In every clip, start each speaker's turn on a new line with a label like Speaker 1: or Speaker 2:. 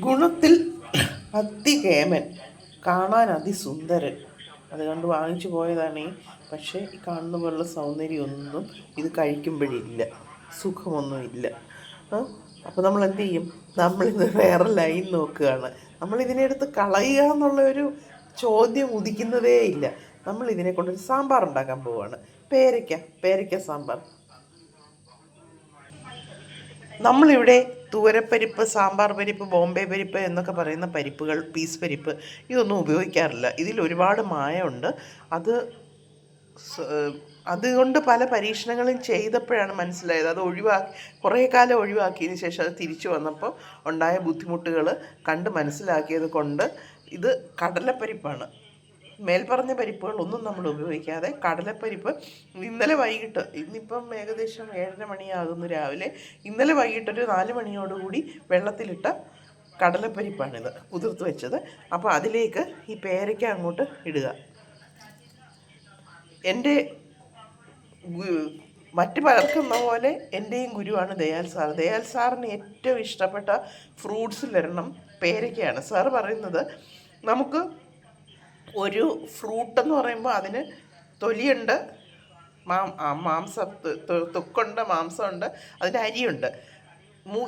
Speaker 1: ഗുണത്തിൽ അതികേമൻ കാണാൻ അതിസുന്ദരൻ. അത് കണ്ട് വാങ്ങിച്ചു പോയതാണ് പക്ഷേ കാണുന്ന പോലുള്ള സൗന്ദര്യമൊന്നും ഇത് കഴിക്കുമ്പോഴില്ല. സുഖമൊന്നുമില്ല. അപ്പോൾ നമ്മൾ എന്ത് ചെയ്യും നമ്മളിത് വേറെ ലൈൻ നോക്കുകയാണ്. എടുത്ത് കളയുക എന്നുള്ള ഒരു ചോദ്യം ഉദിക്കുന്നതേ ഇല്ല. നമ്മൾ ഇതിനെ കൊണ്ടൊരു സാമ്പാർ ഉണ്ടാക്കാൻ പോവുകയാണ് പേരയ്ക്ക പേരയ്ക്ക സാമ്പാർ. നമ്മളിവിടെ തൂരപ്പരിപ്പ് സാമ്പാർ പരിപ്പ് ബോംബെ പരിപ്പ് എന്നൊക്കെ പറയുന്ന പരിപ്പുകൾ പീസ് പരിപ്പ് ഇതൊന്നും ഉപയോഗിക്കാറില്ല. ഇതിൽ ഒരുപാട് മായമുണ്ട് അത് അതുകൊണ്ട് പല പരീക്ഷണങ്ങളും ചെയ്തപ്പോഴാണ് മനസ്സിലായത്. അത് ഒഴിവാക്കി കുറേ കാലം ഒഴിവാക്കിയതിന് ശേഷം അത് തിരിച്ചു വന്നപ്പോൾ ഉണ്ടായ ബുദ്ധിമുട്ടുകൾ കണ്ട് മനസ്സിലാക്കിയത് കൊണ്ട് ഇത് കടലപ്പരിപ്പാണ്. മേൽപ്പറഞ്ഞ പരിപ്പുകളൊന്നും നമ്മൾ ഉപയോഗിക്കാതെ കടലപ്പരിപ്പ് ഇന്നലെ വൈകിട്ട് ഇന്നിപ്പം ഏകദേശം ഏഴര മണിയാകുന്നു രാവിലെ ഇന്നലെ വൈകിട്ടൊരു നാല് മണിയോടുകൂടി വെള്ളത്തിലിട്ട കടലപ്പരിപ്പാണിത് കുതിർത്ത് വെച്ചത്. അപ്പോൾ അതിലേക്ക് ഈ പേരയ്ക്ക അങ്ങോട്ട് ഇടുക. എന്റെ മറ്റ് പലർക്കുന്ന പോലെ എന്റെയും ഗുരുവാണ് ദയാൽ സാർ. ദയാൽ സാറിന് ഏറ്റവും ഇഷ്ടപ്പെട്ട ഫ്രൂട്ട്സിലൊരെണ്ണം പേരയ്ക്കയാണ്. സാർ പറയുന്നത് നമുക്ക് ഒരു ഫ്രൂട്ട് എന്ന് പറയുമ്പോൾ അതിന് തൊലിയുണ്ട് മാം മാംസ തൊക്കുണ്ട് മാംസമുണ്ട് അതിന് അരിയുണ്ട്.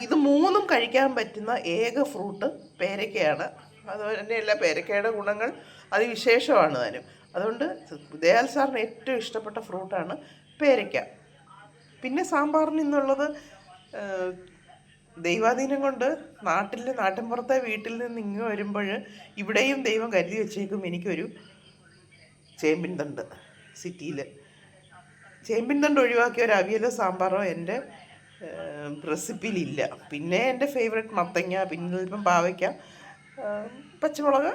Speaker 1: ഇത് മൂന്നും കഴിക്കാൻ പറ്റുന്ന ഏക ഫ്രൂട്ട് പേരക്കയാണ്. അതുപോലെ തന്നെയല്ല പേരയ്ക്കയുടെ ഗുണങ്ങൾ അതിവിശേഷമാണ് താനും അതുകൊണ്ട് ദയാൽ സാറിന് ഏറ്റവും ഇഷ്ടപ്പെട്ട ഫ്രൂട്ടാണ് പേരയ്ക്ക പിന്നെ സാമ്പാറിന് ഇന്നുള്ളത് ദൈവാധീനം കൊണ്ട് നാട്ടിൽ നാട്ടിൻ പുറത്തെ വീട്ടിൽ നിന്ന് ഇങ്ങ് വരുമ്പോൾ ഇവിടെയും ദൈവം കരുതി വെച്ചേക്കും എനിക്കൊരു ചേമ്പിൻ തണ്ട് സിറ്റിയിൽ ചേമ്പിൻ തണ്ട് ഒഴിവാക്കിയ ഒരു അവിയലോ സാമ്പാറോ എന്റെ റെസിപ്പിയിലില്ല. പിന്നെ എന്റെ ഫേവറേറ്റ് മത്തങ്ങ പിന്നെ ഇപ്പം പാവയ്ക്ക പച്ചമുളക്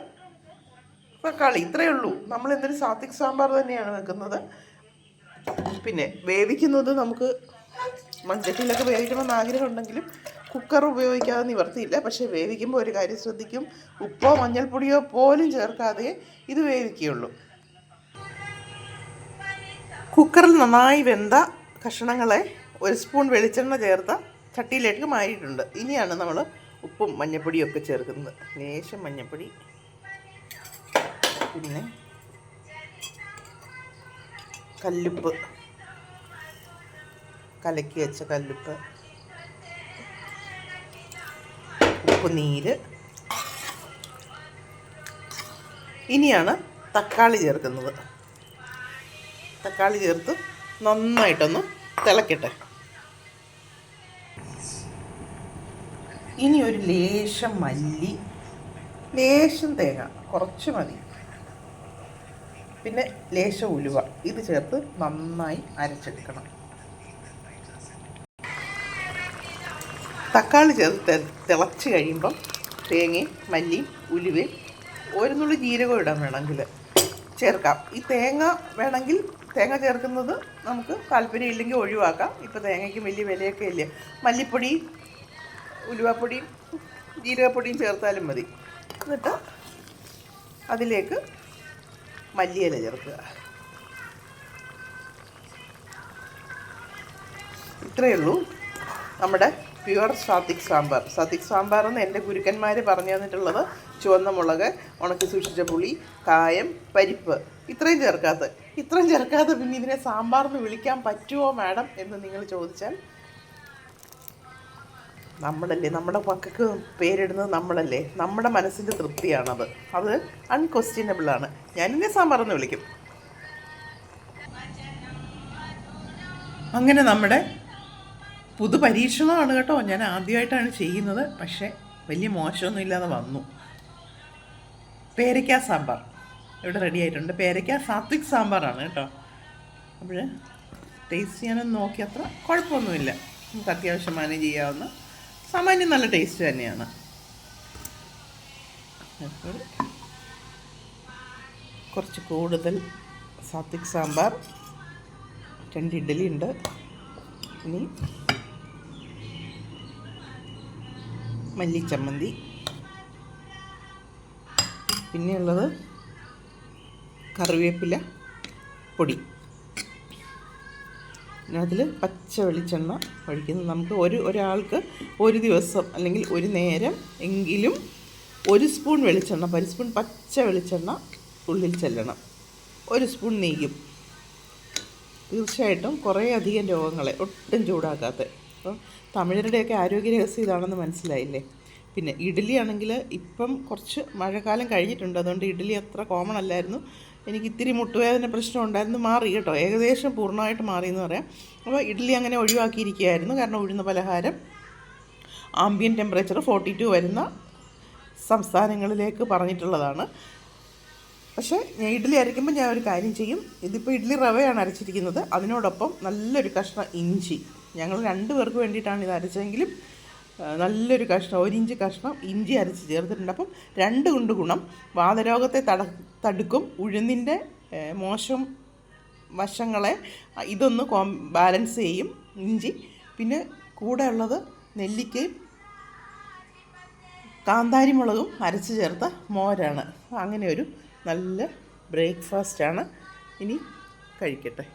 Speaker 1: തക്കാളി ഇത്രയേ ഉള്ളൂ. നമ്മൾ എന്തൊരു സാത്വിക് സാമ്പാർ തന്നെയാണ് വെക്കുന്നത്. പിന്നെ വേവിക്കുന്നത് നമുക്ക് മൺചട്ടിയിലൊക്കെ വേവിക്കണമെന്ന് ആഗ്രഹം ഉണ്ടെങ്കിലും കുക്കർ ഉപയോഗിക്കാതെ നിവർത്തിയില്ല. പക്ഷേ വേവിക്കുമ്പോൾ ഒരു കാര്യം ശ്രദ്ധിക്കും. ഉപ്പോ മഞ്ഞൾപ്പൊടിയോ പോലും ചേർക്കാതെ ഇത് വേവിക്കുകയുള്ളൂ. കുക്കറിൽ നന്നായി വെന്ത കഷണങ്ങളെ ഒരു സ്പൂൺ വെളിച്ചെണ്ണ ചേർത്ത ചട്ടിയിലേക്ക് മാറിയിട്ടുണ്ട് ഇനിയാണ് നമ്മൾ ഉപ്പും മഞ്ഞൾപ്പൊടിയും ഒക്കെ ചേർക്കുന്നത്. ലേശം മഞ്ഞൾപ്പൊടി. പിന്നെ കല്ലുപ്പ്. കലക്കി വെച്ച കല്ലുപ്പ്. ഉപ്പ് നീര്. ഇനിയാണ് തക്കാളി ചേർക്കുന്നത്. തക്കാളി ചേർത്ത് നന്നായിട്ടൊന്ന് തിളക്കട്ടെ. ഇനി ഒരു ലേശം മല്ലി ലേശം തേങ്ങ കുറച്ച് മതി. പിന്നെ ലേശം ഉലുവ ഇത് ചേർത്ത് നന്നായി അരച്ചെടുക്കണം. തക്കാളി ചേർത്ത് തിളച്ച് കഴിയുമ്പം തേങ്ങയും മല്ലിയും ഉലുവയും ഒരു നുള്ളി ജീരകം ഇടാൻ വേണമെങ്കിൽ ചേർക്കാം. ഈ തേങ്ങ വേണമെങ്കിൽ തേങ്ങ ചേർക്കുന്നത് നമുക്ക് താല്പര്യം ഇല്ലെങ്കിൽ ഒഴിവാക്കാം. ഇപ്പോൾ തേങ്ങയ്ക്ക് വലിയ വിലയൊക്കെ ഇല്ല. മല്ലിപ്പൊടി ഉലുവാപ്പൊടിയും ജീരകപ്പൊടിയും ചേർത്താലും മതി. എന്നിട്ട് അതിലേക്ക് മല്ലിയില ചേർക്കുക. ഇത്രയേ ഉള്ളൂ നമ്മുടെ പ്യുവർ സാത്തിക് സാമ്പാർ. സാത്തിക് സാമ്പാർ എന്ന് എന്റെ ഗുരുക്കന്മാർ പറഞ്ഞു തന്നിട്ടുള്ളത് ചുവന്ന മുളക് ഉണക്കി സൂക്ഷിച്ച പുളി കായം പരിപ്പ്. ഇത്രയും ചേർക്കാത്ത. ഇത്രയും ചേർക്കാതെ പിന്നെ ഇതിനെ സാമ്പാർ എന്ന് വിളിക്കാൻ പറ്റുമോ മാഡം എന്ന് നിങ്ങൾ ചോദിച്ചാൽ നമ്മളല്ലേ? നമ്മുടെ മക്കൾക്ക് പേരിടുന്നത് നമ്മളല്ലേ? നമ്മുടെ മനസ്സിന്റെ തൃപ്തിയാണത്. അത് അൺക്വസ്റ്റ്യനബിൾ ആണ്. ഞാനിന്നെ സാമ്പാർ എന്ന് വിളിക്കും. അങ്ങനെ നമ്മുടെ പുതു പരീക്ഷണമാണ് കേട്ടോ. ഞാൻ ആദ്യമായിട്ടാണ് ചെയ്യുന്നത്. പക്ഷേ വലിയ മോശമൊന്നും ഇല്ലാതെ വന്നു. പേരയ്ക്ക സാമ്പാർ. ഇവിടെ റെഡി ആയിട്ടുണ്ട്. പേരയ്ക്ക സാത്വിക് സാമ്പാറാണ് കേട്ടോ. അപ്പോൾ ടേസ്റ്റ് ചെയ്യാനൊന്നും നോക്കി അത്ര കുഴപ്പമൊന്നുമില്ല. നമുക്ക് അത്യാവശ്യം മാനേജ് ചെയ്യാവുന്ന സാമാന്യം നല്ല ടേസ്റ്റ് തന്നെയാണ്. കുറച്ച് കൂടുതൽ സാത്വിക് സാമ്പാർ. രണ്ട് ഇഡ്ഡലി ഉണ്ട്. ഇനി മല്ലിച്ചമ്മന്തി പിന്നെയുള്ളത് കറിവേപ്പില പൊടി. പിന്നെ അതിൽ പച്ച വെളിച്ചെണ്ണ ഒഴിക്കുന്നത് നമുക്ക് ഒരു ഒരാൾക്ക് ഒരു ദിവസം അല്ലെങ്കിൽ ഒരു നേരം എങ്കിലും ഒരു സ്പൂൺ വെളിച്ചെണ്ണ ഒരു സ്പൂൺ പച്ച വെളിച്ചെണ്ണ ഉള്ളിൽ ചെല്ലണം. ഒരു സ്പൂൺ നെയ്യും. തീർച്ചയായിട്ടും കുറേ അധികം രോഗങ്ങളെ ഒട്ടും ചൂടാക്കാത്ത അപ്പം തമിഴരുടെയൊക്കെ ആരോഗ്യ രഹസ്യം ഇതാണെന്ന് മനസ്സിലായില്ലേ? പിന്നെ ഇഡ്ഡലി ആണെങ്കിൽ ഇപ്പം കുറച്ച് മഴക്കാലം കഴിഞ്ഞിട്ടുണ്ട്. അതുകൊണ്ട് ഇഡ്ഡലി അത്ര കോമൺ അല്ലായിരുന്നു. എനിക്ക് ഇത്തിരി മുട്ടുവേദന പ്രശ്നം ഉണ്ടായിരുന്നു. മാറി കേട്ടോ. ഏകദേശം പൂർണമായിട്ട് മാറി എന്ന് പറയാം. അപ്പോൾ ഇഡ്ഡലി അങ്ങനെ ഒഴിവാക്കിയിരിക്കുകയായിരുന്നു. കാരണം ഉഴുന്ന പലഹാരം ആംബിയൻ ടെമ്പറേച്ചർ ഫോർട്ടി ടു വരുന്ന സംസ്ഥാനങ്ങളിലേക്ക് പറഞ്ഞിട്ടുള്ളതാണ്. പക്ഷേ ഞാൻ ഇഡ്ഡലി അരയ്ക്കുമ്പോൾ ഞാൻ ഒരു കാര്യം ചെയ്യും. ഇതിപ്പോൾ ഇഡ്ഡലി റവയാണ് അരച്ചിരിക്കുന്നത്. അതിനോടൊപ്പം നല്ലൊരു കഷ്ണം ഇഞ്ചി. ഞങ്ങൾ രണ്ടു പേർക്ക് വേണ്ടിയിട്ടാണ് ഇത് അരച്ചതെങ്കിലും നല്ലൊരു കഷ്ണം ഒരു ഇഞ്ച് കഷ്ണം ഇഞ്ചി അരച്ച് ചേർത്തിട്ടുണ്ട്. അപ്പം രണ്ട് കൊണ്ട് ഗുണം. വാതരോഗത്തെ തട തടുക്കും. ഉഴുന്നിന്റെ മോശം വശങ്ങളെ ഇതൊന്ന് കോം ബാലൻസ് ചെയ്യും ഇഞ്ചി. പിന്നെ കൂടെ ഉള്ളത് നെല്ലിക്കയും കാന്താരി മുളകും അരച്ച് ചേർത്ത മോരാണ്. അങ്ങനെ ഒരു നല്ല ബ്രേക്ക്ഫാസ്റ്റാണ്. ഇനി കഴിക്കട്ടെ.